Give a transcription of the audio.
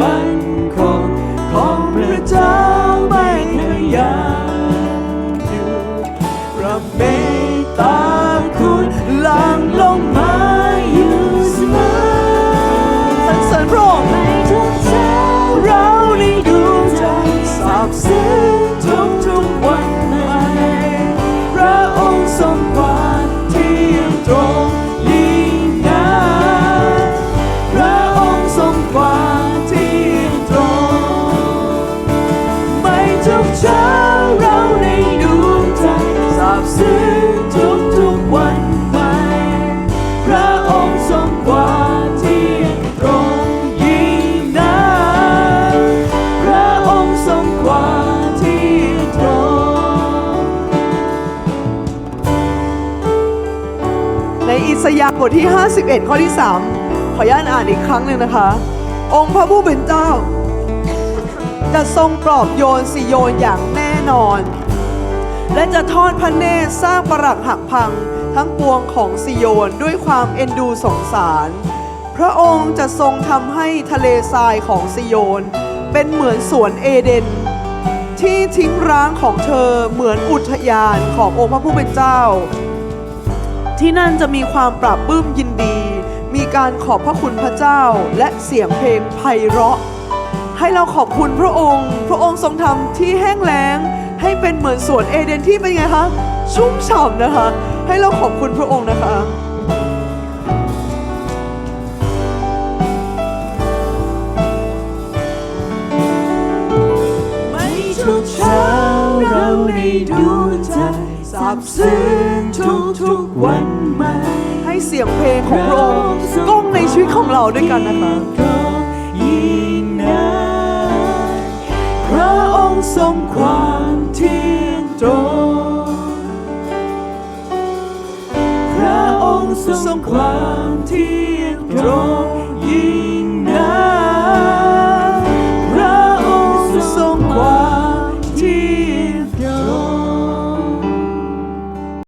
มันคงของพระเจ้าไม่เคยยามอยู่รับเมตตาคุณหลังลงมาอยู่เสมอสรรเสริญพระองค์ในทุกเช้าเราได้ดูใจสาบซึ้งทุกทุกๆวัน ยาบทที่ 51 ข้อที่ 3 ขออนุญาตอ่านอีกครั้งหนึ่งนะคะ องค์พระผู้เป็นเจ้า จะทรงปลอบโยนสิโยนอย่างแน่นอน และจะทอดพระเนตรสร้างปรักหักพังทั้งปวงของสิโยนด้วยความเอ็นดูสงสาร พระองค์จะทรงทำให้ทะเลทรายของสิโยน เป็นเหมือนสวนเอเดน ที่ทิ้งร้างของเธอเหมือนอุทยานขององค์พระผู้เป็นเจ้า ที่นั่นจะมีความปราบปลื้มยินดี มีการขอบพระคุณพระเจ้าและเสียงเพลงไพเราะ ให้เราขอบคุณพระองค์ พระองค์ทรงทำที่แห้งแล้ง ให้เป็นเหมือนสวนเอเดนที่เป็นไงคะชุ่มฉ่ำนะคะ ให้เราขอบคุณพระองค์นะคะไม่ทุกเช้าเราในดวงใจสาบซึ้งทุกทุกวันใหม่ให้เสียงเพลงของพระองค์ก้องในชีวิตของเราด้วยกันนะคะยิ่งนพระองค์ทรงความเที่ยงตรงพระองค์ทรงความเที่ยงตรงยิ่ง